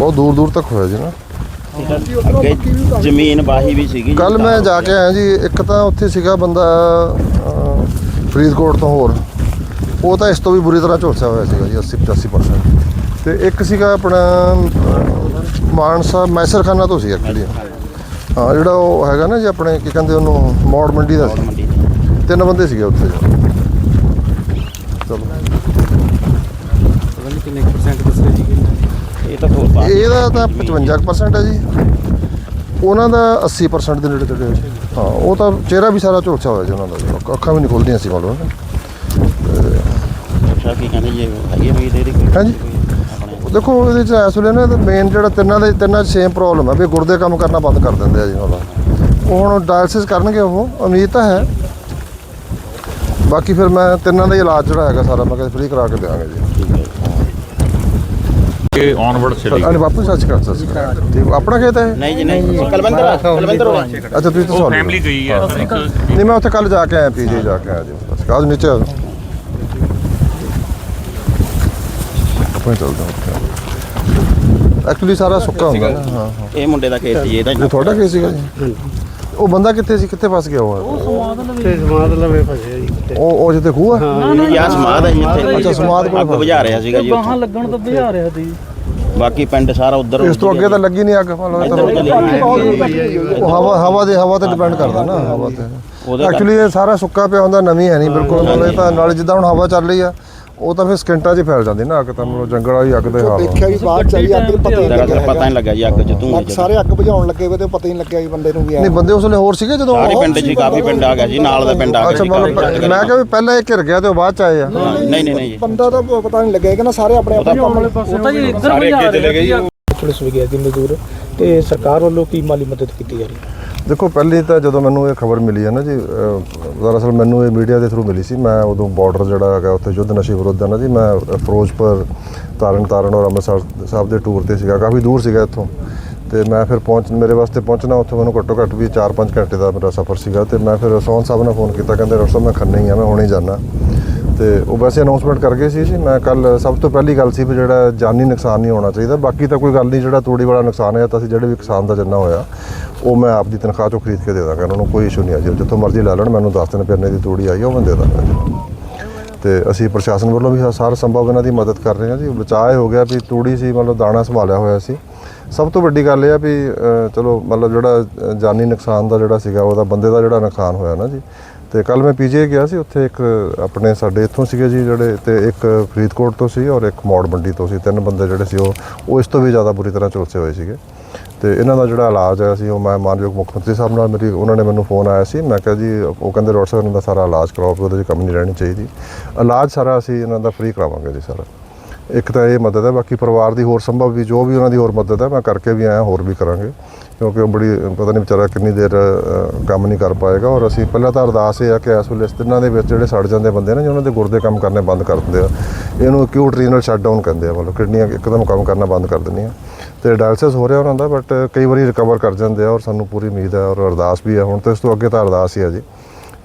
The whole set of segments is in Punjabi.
ਬਹੁਤ ਦੂਰ ਦੂਰ ਤੱਕ ਹੋਇਆ ਜੀ ਨਾ। ਅੱਗੇ ਜ਼ਮੀਨ ਵਾਹੀ ਵੀ ਸੀਗੀ। ਕੱਲ ਮੈਂ ਜਾ ਕੇ ਆਇਆ ਜੀ ਇੱਕ ਤਾਂ ਉੱਥੇ ਸੀਗਾ ਬੰਦਾ ਅਹ, ਫਰੀਦਕੋਟ ਤੋਂ ਹੋਰ। ਉਹ ਤਾਂ ਇਸ ਤੋਂ ਵੀ ਬੁਰੀ ਤਰ੍ਹਾਂ ਝੁਲਸਿਆ ਹੋਇਆ ਸੀਗਾ ਜੀ 80 85% ਤੇ ਇੱਕ ਸੀਗਾ ਆਪਣਾ ਅਹ, ਮਾਨਸਾ ਮੈਸਰਖਾਨਾ ਤੋਂ ਸੀ ਐਕਚੁਅਲੀ ਹਾਂ ਜਿਹੜਾ ਉਹ ਹੈਗਾ ਨਾ ਜੀ ਆਪਣੇ ਕੀ ਕਹਿੰਦੇ ਉਹਨੂੰ ਮੌੜ ਮੰਡੀ ਦਾ ਸੀ। ਮੰਡੀ ਦੇ। ਤਿੰਨ ਬੰਦੇ ਸੀਗੇ ਉੱਥੇ। ਚਲੋ। ਪਤਾ ਨਹੀਂ ਕਿੰਨੇ ਪਰਸੈਂਟ ਦੱਸਿਆ ਜੀ ਇਹ ਤਾਂ ਹੋਰ ਬਾਤ ਇਹਦਾ ਤਾਂ 55% ਹੈ ਜੀ। ਉਹਨਾਂ ਦਾ 80% ਦੇ ਨੇੜੇ ਤੇੜੇ ਹੈ ਜੀ। ਹਾਂ ਉਹ ਤਾਂ ਚਿਹਰਾ ਵੀ ਸਾਰਾ ਝੋਲਛਾ ਹੋਇਆ ਜੀ ਉਹਨਾਂ ਦਾ। ਜੀ। ਅੱਖ- ਅੱਖਾਂ ਵੀ ਨਹੀਂ ਖੁੱਲਦੀਆਂ ਸੀ ਮੰਨ ਲਓ ਅੱਛਾ ਕੀ ਕਹਿੰਦੇ ਜੀ ਹੈਗੀ ਉਮੀਦ ਇਹਦੀ ਕੋਈ ਹਾਂਜੀ। ਆਪਣੇ ਦੇਖੋ ਇਹਦੇ ਚ ਇਸ ਵੇਲੇ ਨਾ ਮੇਨ ਜਿਹੜਾ ਤਿੰਨਾਂ ਦੇ ਤਿੰਨਾਂ 'ਚ ਸੇਮ ਪ੍ਰੋਬਲਮ ਹੈ ਵੀ ਗੁਰਦੇ ਕੰਮ ਕਰਨਾ ਬੰਦ ਕਰ ਦਿੰਦੇ ਆ ਜੀ ਉਹਨਾਂ ਦਾ। ਉਹ ਹੁਣ ਡਾਇਲਸਿਸ ਕਰਨਗੇ ਉਹ ਉਮੀਦ ਤਾਂ ਹੈ। ਬਾਕੀ ਫਿਰ ਮੈਂ ਤਿੰਨਾਂ ਦਾ ਹੀ ਇਲਾਜ ਜਿਹੜਾ ਹੈਗਾ ਸਾਰਾ ਮੈਂ ਫ੍ਰੀ ਕਰਾ ਕੇ ਦਿਆਂਗੇ ਜੀ। ਠੀਕ ਹੈ। ਕਿ ਔਨਵਰਡ ਸਿਟੀ ਅਰੇ ਬਾਪੂ ਸੱਚ ਕਰ ਸੱਚ ਠੀਕ ਆਪਣਾ ਖੇਤ ਹੈ? ਨਹੀਂ ਜੀ ਨਹੀਂ ਕਲਵੰਦਰ ਕਲਵੰਦਰ ਹੋਣਾ। ਅੱਛਾ ਤੁਸੀਂ ਤਾਂ ਉਹ ਸੌਰੀ ਫੈਮਿਲੀ ਗਈ ਹੈ ਨਹੀਂ ਮੈਂ ਉੱਥੇ ਕੱਲ ਜਾ ਕੇ ਆਇਆ ਪੀਜੀ ਜਾ ਕੇ ਆਇਆ ਜੀ। ਬਸ ਕਾਜ ਨੀਚੇ ਆ? ਜਾਓ। ਆਪਾਂ ਚੱਲਦੇ ਹਾਂ ਐਕਚੁਅਲੀ ਸਾਰਾ ਸੁੱਕਾ ਹੁੰਦਾ ਹਾਂ ਹਾਂ। ਇਹ ਮੁੰਡੇ ਦਾ ਖੇਤ ਜੀ ਇਹਦਾ ਇਹ ਤੁਹਾਡਾ ਕੀ ਸੀਗਾ ਜੀ? ਉਹ ਬੰਦਾ ਕਿੱਥੇ ਸੀ ਕਿੱਥੇ ਫਸ ਗਿਆ ਉਹ? ਤੇ ਸਮਾਦ ਲਵੇ ਫਸਿਆ ਜੀ। ਉਹ ਉਹ ਜਿੱਥੇ ਖੂਹ ਹੈ ਯਾ ਸਮਾਦ ਹੈ ਜੀ ਇੱਥੇ। ਅੱਛਾ, ਸਮਾਧ ਕੋਲ ਅੱਗ ਬੁਝਾ ਰਿਹਾ ਸੀਗਾ ਜੀ ਬਾਹਾਂ। ਲੱਗਣ ਤੋਂ ਬੁਝਾ ਰਿਹਾ ਸੀ। ਬਾਕੀ ਪਿੰਡ ਸਾਰਾ ਉਧਰ ਇਸ ਤੋਂ ਅੱਗੇ ਤਾਂ ਲੱਗੀ ਨਹੀਂ ਅੱਗ ਮੰਨ ਲਓ ਹਵਾ ਹਵਾ ਦੇ ਹਵਾ ਤੇ ਡਿਪੈਂਡ ਕਰਦਾ ਨਾ ਹਵਾ ਤੇ। ਐਕਚੁਅਲੀ ਇਹ ਸਾਰਾ ਸੁੱਕਾ ਪਿਆ ਹੁੰਦਾ ਨਵੀਂ ਹੈ ਨਹੀਂ ਬਿਲਕੁਲ। ਮਤਲਬ ਇਹ ਤਾਂ ਨਾਲ ਜਿੱਦਾਂ ਹੁਣ ਹਵਾ ਚੱਲ ਰਹੀ ਆ ਉਹ ਤਾਂ ਫਿਰ ਸਕਿੰਟਾਂ 'ਚ ਫੈਲ ਜਾਂਦੀ ਨਾ ਅੱਗ ਤਾਂ ਮਤਲਬ ਜੰਗਲ ਵਾਲੀ ਅੱਗ ਦੇ ਹਾਲ ਦੇਖਿਆ ਵੀ ਬਾਅਦ ਚ ਵੀ ਅੱਗ ਪਤਾ ਹੀ ਨਹੀਂ ਲੱਗਿਆ ਪਤਾ ਨਹੀਂ ਲੱਗਾ ਜੀ ਅੱਗ ਚ ਹੈਗਾ। ਚ ਸਾਰੇ ਅੱਗ ਬੁਝਾਉਣ ਲੱਗੇ ਵੇ ਤੇ ਪਤਾ ਹੀ ਨਹੀਂ ਲੱਗਿਆ ਵੀ ਬੰਦੇ ਨੂੰ ਵੀ ਨਹੀਂ ਬੰਦੇ ਉਸ ਵੇਲੇ ਹੋਰ ਸੀਗੇ ਜਦੋਂ ਸਾਰੇ ਪਿੰਡ 'ਚ ਹੀ ਕਾਫੀ ਪਿੰਡ ਆ ਗਿਆ ਜੀ ਨਾਲ ਦਾ ਪਿੰਡ ਆ ਗਿਆ ਅੱਛਾ ਜੀ ਮਤਲਬ ਕਾਫੀ ਮੈਂ ਕਿਹਾ ਵੀ ਪਹਿਲਾਂ ਇਹ ਘਿਰ ਗਿਆ ਤੇ ਉਹ ਬਾਅਦ ਚ ਆਏ ਆ। ਨਹੀਂ ਨਹੀਂ ਨਹੀਂ ਜੀ। ਬੰਦਾ ਤਾਂ ਪਤਾ ਨਹੀਂ ਲੱਗਿਆ ਕਿ ਨਾ ਸਾਰੇ ਆਪਣੇ ਆਪਣੇ ਉਹ ਤਾਂ ਜੀ ਇੱਧਰ ਬੁਝਾ ਰਿਹਾ ਸੀ ਪੁਲਿਸ ਵੀ ਗਿਆ ਜੀ ਮਜ਼ਦੂਰ ਤੇ ਸਰਕਾਰ ਵੱਲੋਂ ਕੀ ਮਾਲੀ ਮਦਦ ਕੀਤੀ ਜਾ ਰਹੀ ਹੈ? ਦੇਖੋ, ਪਹਿਲੀ ਤਾਂ ਜਦੋਂ ਮੈਨੂੰ ਇਹ ਖਬਰ ਮਿਲੀ ਹੈ ਨਾ ਜੀ ਦਰਅਸਲ ਮੈਨੂੰ ਇਹ ਮੀਡੀਆ ਦੇ ਥਰੂ ਮਿਲੀ ਸੀ। ਮੈਂ ਉਦੋਂ ਬਾਰਡਰ ਜਿਹੜਾ ਹੈਗਾ, ਉੱਥੇ ਯੁੱਧ ਨਸ਼ੇ ਵਿਰੁੱਧ ਹੈ ਨਾ ਜੀ, ਮੈਂ ਫਿਰੋਜ਼ਪੁਰ ਤਾਰਨ ਤਾਰਨ ਔਰ ਅੰਮ੍ਰਿਤਸਰ ਸਾਹਿਬ ਦੇ ਟੂਰ ਤੇ ਸੀਗਾ, ਕਾਫੀ ਦੂਰ ਸੀਗਾ ਇੱਥੋਂ। ਤੇ ਮੈਂ ਫਿਰ ਪਹੁੰਚ, ਮੇਰੇ ਵਾਸਤੇ ਪਹੁੰਚਣਾ ਉੱਥੇ ਮੈਨੂੰ ਘੱਟੋ ਘੱਟ ਵੀ 4-5 ਘੰਟੇ ਦਾ ਮੇਰਾ ਸਫ਼ਰ ਸੀਗਾ ਤੇ ਮੈਂ ਫਿਰ ਸੌਨ ਸਾਹਿਬ ਨੇ ਫੋਨ ਕੀਤਾ, ਕਹਿੰਦੇ ਡਾਕਟਰ ਸਾਹਿਬ ਮੈਂ ਖੰਨੇ ਹੀ ਆ, ਮੈਂ ਹੁਣੇ ਜਾਣਾ ਤੇ ਉਹ ਵੈਸੇ ਅਨਾਉਂਸਮੈਂਟ ਕਰ ਗਏ ਸੀ ਜੀ, ਮੈਂ ਕੱਲ ਸਭ ਤੋਂ ਪਹਿਲੀ ਗੱਲ ਸੀ ਵੀ ਜਿਹੜਾ ਜਾਨੀ ਨੁਕਸਾਨ ਨਹੀਂ ਹੋਣਾ ਚਾਹੀਦਾ, ਬਾਕੀ ਤਾਂ ਕੋਈ ਗੱਲ ਨਹੀਂ, ਜਿਹੜਾ ਤੂੜੀ ਵਾਲਾ ਨੁਕਸਾਨ ਹੋਇਆ ਤਾਂ ਅਸੀਂ ਜਿਹੜੇ ਵੀ ਕਿਸਾਨ ਦਾ ਜੰਨਾ ਹੋਇਆ, ਉਹ ਮੈਂ ਆਪਦੀ ਤਨਖਾਹ ਚੋਂ ਖਰੀਦ ਕੇ ਦੇ ਦਾਂਗਾ ਉਹਨਾਂ ਨੂੰ ਕੋਈ ਇਸ਼ੂ ਨਹੀਂ ਆ ਜੀ, ਜਿੱਥੋਂ ਮਰਜ਼ੀ ਲੈ ਲੈਣ, ਮੈਨੂੰ ਦੱਸ ਦੇਣ ਪਿੰਨੇ ਦੀ ਤੂੜੀ ਆਈ ਉਹ ਮੈਂ ਦੇ ਦਾਂਗਾ ਜੀ। ਤੇ ਅਸੀਂ ਪ੍ਰਸ਼ਾਸਨ ਵੱਲੋਂ ਵੀ ਸਾਰ ਸੰਭਵ ਇਹਨਾਂ ਦੀ ਮਦਦ ਕਰ ਰਹੇ ਹਾਂ ਜੀ, ਬਚਾਅ ਇਹ ਹੋ ਗਿਆ ਵੀ ਤੂੜੀ ਸੀ, ਮਤਲਬ ਦਾਣਾ ਸੰਭਾਲਿਆ ਹੋਇਆ ਸੀ। ਸਭ ਤੋਂ ਵੱਡੀ ਗੱਲ ਇਹ ਆ ਵੀ ਚਲੋ ਮਤਲਬ ਜਿਹੜਾ ਜਾਨੀ ਨੁਕਸਾਨ ਦਾ ਜਿਹੜਾ ਸੀਗਾ, ਉਹਦਾ ਬੰਦੇ ਦਾ ਜਿਹੜਾ ਨੁਕਸਾਨ ਹੋਇਆ ਨਾ ਜੀ। ਤੇ ਕੱਲ ਮੈਂ ਪੀਜੇ ਗਿਆ ਸੀ, ਉੱਥੇ ਇੱਕ ਆਪਣੇ ਸਾਡੇ ਇੱਥੋਂ ਸੀਗੇ ਜੀ ਜਿਹੜੇ, ਤੇ ਇੱਕ ਫਰੀਦਕੋਟ ਤੋਂ ਸੀ ਔਰ ਇੱਕ ਮੌੜ ਮੰਡੀ ਤੋਂ ਸੀ। ਤਿੰਨ ਬੰਦੇ ਜਿਹੜੇ ਸੀ ਉਹ ਉਹ ਇਸ ਤੋਂ ਵੀ ਜ਼ਿਆਦਾ ਬੁਰੀ ਤਰ੍ਹਾਂ ਝੁਲਸੇ ਹੋਏ ਸੀਗੇ। ਤੇ ਇਹਨਾਂ ਦਾ ਜਿਹੜਾ ਇਲਾਜ ਹੈ ਸੀ, ਉਹ ਮੈਂ ਮਾਨਯੋਗ ਮੁੱਖ ਮੰਤਰੀ ਸਾਹਿਬ ਨਾਲ ਮੇਰੀ, ਉਹਨਾਂ ਨੇ ਮੈਨੂੰ ਫੋਨ ਆਇਆ ਸੀ। ਮੈਂ ਕਿਹਾ ਜੀ, ਉਹ ਕਹਿੰਦੇ, ਡਾਕਟਰ ਸਾਹਿਬ, ਇਹਨਾਂ ਦਾ ਸਾਰਾ ਇਲਾਜ ਕਰਾਓ ਵੀ ਉਹਦੇ 'ਚ ਕਮੀ ਨਹੀਂ ਰਹਿਣੀ ਚਾਹੀਦੀ। ਇਲਾਜ ਸਾਰਾ ਅਸੀਂ ਇਹਨਾਂ ਦਾ ਫ੍ਰੀ ਕਰਾਵਾਂਗੇ ਜੀ ਸਾਰਾ। ਇੱਕ ਤਾਂ ਇਹ ਮਦਦ ਹੈ, ਬਾਕੀ ਪਰਿਵਾਰ ਦੀ ਹੋਰ ਸੰਭਵ ਵੀ ਜੋ ਵੀ ਉਹਨਾਂ ਦੀ ਹੋਰ ਮਦਦ ਹੈ, ਮੈਂ ਕਰਕੇ ਵੀ ਆਇਆ, ਹੋਰ ਵੀ ਕਰਾਂਗੇ। ਕਿਉਂਕਿ ਉਹ ਬੜੀ, ਪਤਾ ਨਹੀਂ ਵਿਚਾਰਾ ਕਿੰਨੀ ਦੇਰ ਕੰਮ ਨਹੀਂ ਕਰ ਪਾਏਗਾ ਔਰ ਅਸੀਂ ਪਹਿਲਾਂ ਤਾਂ ਅਰਦਾਸ ਇਹ ਆ ਕਿ ਇਸ ਵੇਲੇ ਤਿੰਨਾਂ ਦੇ ਵਿੱਚ ਜਿਹੜੇ ਸੜ ਜਾਂਦੇ ਬੰਦੇ ਨੇ, ਜੀ ਉਹਨਾਂ ਦੇ ਗੁਰਦੇ ਕੰਮ ਕਰਨੇ ਬੰਦ ਕਰ ਦਿੰਦੇ ਆ, ਇਹਨੂੰ ਅਕਿਊਟ ਰੀਨਲ ਸ਼ਟਡਾਊਨ ਕਹਿੰਦੇ ਆ, ਮਤਲਬ ਕਿਡਨੀਆਂ ਇੱਕਦਮ ਕੰਮ ਕਰਨਾ ਬੰਦ ਕਰ ਦਿੰਦੀਆਂ। ਤੇ ਡਾਇਲਸਿਸ ਹੋ ਰਿਹਾ ਉਹਨਾਂ ਦਾ ਬਟ ਕਈ ਵਾਰੀ ਰਿਕਵਰ ਕਰ ਜਾਂਦੇ ਆ ਔਰ ਸਾਨੂੰ ਪੂਰੀ ਉਮੀਦ ਹੈ ਔਰ ਅਰਦਾਸ ਵੀ ਹੈ। ਹੁਣ ਤੋਂ ਇਸ ਤੋਂ ਅੱਗੇ ਤਾਂ ਅਰਦਾਸ ਹੀ ਹੈ ਜੀ।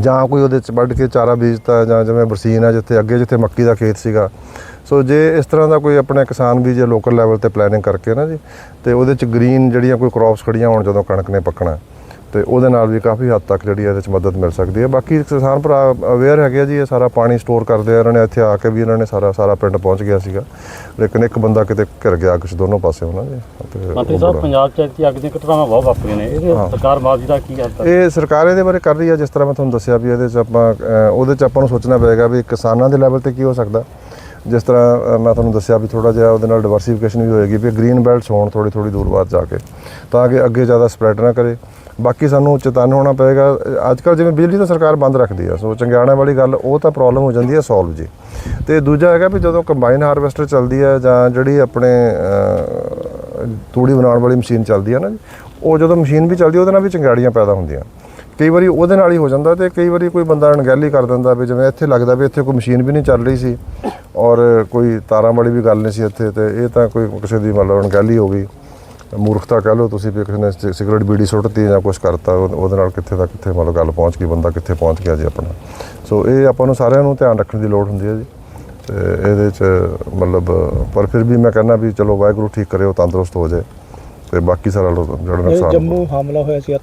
ਜਾਂ ਕੋਈ ਉਹਦੇ ਚ ਵੱਢ ਕੇ ਚਾਰਾ ਬੀਜਤਾ ਜਾਂ ਜਿਵੇਂ ਬਰਸੀਨ ਹੈ ਜਿੱਥੇ ਅੱਗੇ ਜਿੱਥੇ ਮੱਕੀ ਦਾ ਖੇਤ ਸੀਗਾ। ਸੋ ਜੇ ਇਸ ਤਰ੍ਹਾਂ ਦਾ ਕੋਈ ਆਪਣੇ ਕਿਸਾਨ ਵੀ ਜੇ ਲੋਕਲ ਲੈਵਲ ਤੇ ਪਲੈਨਿੰਗ ਕਰਕੇ ਨਾ ਜੀ, ਤੇ ਉਹਦੇ ਚ ਗ੍ਰੀਨ ਜਿਹੜੀਆਂ ਕੋਈ ਕ੍ਰੌਪਸ ਖੜੀਆਂ ਹੋਣ ਜਦੋਂ ਕਣਕ ਨੇ ਪੱਕਣਾ। ਤੇ ਉਹਦੇ ਨਾਲ ਵੀ ਕਾਫੀ ਹੱਦ ਤੱਕ ਜਿਹੜੀ ਇਹਦੇ ਚ ਮਦਦ ਮਿਲ ਸਕਦੀ ਹੈ। ਬਾਕੀ ਕਿਸਾਨ ਭਰਾ ਅਵੇਅਰ ਹੈਗੇ ਆ ਜੀ ਇਹ ਸਾਰਾ ਪਾਣੀ ਸਟੋਰ ਕਰਦੇ ਆ। ਇਹਨਾਂ ਨੇ ਇੱਥੇ ਆ ਕੇ ਵੀ ਇਹਨਾਂ ਨੇ ਸਾਰਾ ਸਾਰਾ ਪਿੰਡ ਪਹੁੰਚ ਗਿਆ ਸੀਗਾ। ਲੇਕਿਨ ਇੱਕ ਬੰਦਾ ਕਿਤੇ ਘਿਰ ਗਿਆ ਕੁਛ ਦੋਨੋਂ ਪਾਸੇ ਉਹਨਾਂ ਦੇ। ਮੰਤਰੀ ਸਾਹਿਬ ਪੰਜਾਬ ਚ ਐਤਕੀ ਅੱਗ ਦੀਆਂ ਘਟਨਾਵਾਂ ਬਹੁਤ ਵਾਪਰੀਆਂ ਨੇ। ਇਹਦੇ। ਸਰਕਾਰ ਮਾਜ਼ੀ ਦਾ ਕੀ ਕਰਦਾ ਇਹ ਸਰਕਾਰ ਇਹਦੇ ਬਾਰੇ ਕਰ ਰਹੀ ਹੈ ਜਿਸ ਤਰ੍ਹਾਂ ਮੈਂ ਤੁਹਾਨੂੰ ਦੱਸਿਆ ਵੀ ਇਹਦੇ 'ਚ ਆਪਾਂ ਉਹਦੇ 'ਚ ਆਪਾਂ ਨੂੰ ਸੋਚਣਾ ਪਏਗਾ ਵੀ ਕਿਸਾਨਾਂ ਦੇ ਲੈਵਲ ਤੇ ਕੀ ਹੋ ਸਕਦਾ। ਜਿਸ ਤਰ੍ਹਾਂ ਮੈਂ ਤੁਹਾਨੂੰ ਦੱਸਿਆ ਵੀ ਥੋੜਾ ਜਿਹਾ ਉਹਦੇ ਨਾਲ ਡਿਵਰਸੀਫਿਕੇਸ਼ਨ ਵੀ ਹੋਏਗੀ ਵੀ ਗ੍ਰੀਨ ਬੈਲਟਸ ਹੋਣ ਥੋੜੀ ਥੋੜੀ ਦੂਰ ਬਾਅਦ ਜਾ ਕੇ। ਤਾਂ ਕਿ ਅੱਗੇ ਜ਼ਿਆਦਾ ਸਪਰੈਡ ਨਾ ਕਰੇ। ਬਾਕੀ ਸਾਨੂੰ ਚੇਤਨ ਹੋਣਾ ਪਏਗਾ। ਅੱਜ ਕੱਲ੍ਹ ਜਿਵੇਂ ਬਿਜਲੀ ਤਾਂ ਸਰਕਾਰ ਬੰਦ ਰੱਖਦੀ ਆ, ਸੋ ਚੰਗਿਆਣਾ ਵਾਲੀ ਗੱਲ, ਉਹ ਤਾਂ ਪ੍ਰੋਬਲਮ ਹੋ ਜਾਂਦੀ ਹੈ ਸੋਲਵ ਜੀ। ਤੇ ਦੂਜਾ ਹੈਗਾ ਵੀ ਜਦੋਂ ਕੰਬਾਈਨ ਹਾਰਵੈਸਟਰ ਚੱਲਦੀ ਹੈ ਜਾਂ ਜਿਹੜੀ ਆਪਣੇ ਤੂੜੀ ਬਣਾਉਣ ਵਾਲੀ ਮਸ਼ੀਨ ਚੱਲਦੀ ਹੈ ਨਾ ਜੀ, ਉਹ ਜਦੋਂ ਮਸ਼ੀਨ ਵੀ ਚੱਲਦੀ ਉਹਦੇ ਨਾਲ ਵੀ ਚੰਗਿਆੜੀਆਂ ਪੈਦਾ ਹੁੰਦੀਆਂ। ਕਈ ਵਾਰੀ ਉਹਦੇ ਨਾਲ ਹੀ ਹੋ ਜਾਂਦਾ ਤੇ ਕਈ ਵਾਰੀ ਕੋਈ ਬੰਦਾ ਅਣਗਹਿਲੀ ਕਰ ਦਿੰਦਾ ਵੀ ਜਿਵੇਂ ਇੱਥੇ ਲੱਗਦਾ ਵੀ ਇੱਥੇ ਕੋਈ ਮਸ਼ੀਨ ਵੀ ਨਹੀਂ ਚੱਲ ਰਹੀ ਸੀ ਔਰ ਕੋਈ ਤਾਰਾਂ ਵਾਲੀ ਵੀ ਗੱਲ ਨਹੀਂ ਸੀ ਇੱਥੇ ਤੇ ਇਹ ਤਾਂ ਕੋਈ ਕਿਸੇ ਦੀ ਮਤਲਬ ਅਣਗਹਿਲੀ ਹੋ ਗਈ। ਮੂਰਖਤਾ ਕਹਿ ਲਓ, ਤੁਸੀਂ ਵੀ ਕਿਸੇ ਨੇ ਸਿ- ਸਿਗਰਟ, ਬੀੜੀ ਸੁੱਟਤੀ ਜਾਂ ਕੁਝ ਕਰਤਾ, ਉਹ- ਉਹਦੇ ਨਾਲ ਕਿੱਥੇ ਦਾ ਕਿੱਥੇ ਮਤਲਬ ਗੱਲ ਪਹੁੰਚ ਗਈ, ਬੰਦਾ ਕਿੱਥੇ ਪਹੁੰਚ ਗਿਆ ਜੀ ਆਪਣਾ। ਸੋ ਇਹ ਆਪਾਂ ਨੂੰ ਸਾਰਿਆਂ ਨੂੰ ਧਿਆਨ ਰੱਖਣ ਦੀ ਲੋੜ ਹੁੰਦੀ ਹੈ ਜੀ। ਤੇ ਇਹਦੇ ਚ ਮਤਲਬ, ਪਰ ਫਿਰ ਵੀ ਮੈਂ ਕਹਿੰਦਾ ਵੀ ਚਲੋ ਵਾਹਿਗੁਰੂ ਠੀਕ ਕਰੇ, ਉਹ ਤੰਦਰੁਸਤ ਹੋ ਜਾਏ। ਤੇ ਬਾਕੀ ਸਾਰਾ ਲੋ- ਜਿਹੜਾ ਨੁਕਸਾਨ ਜੰਮੂ ਹਮਲਾ ਹੋਇਆ ਸੀ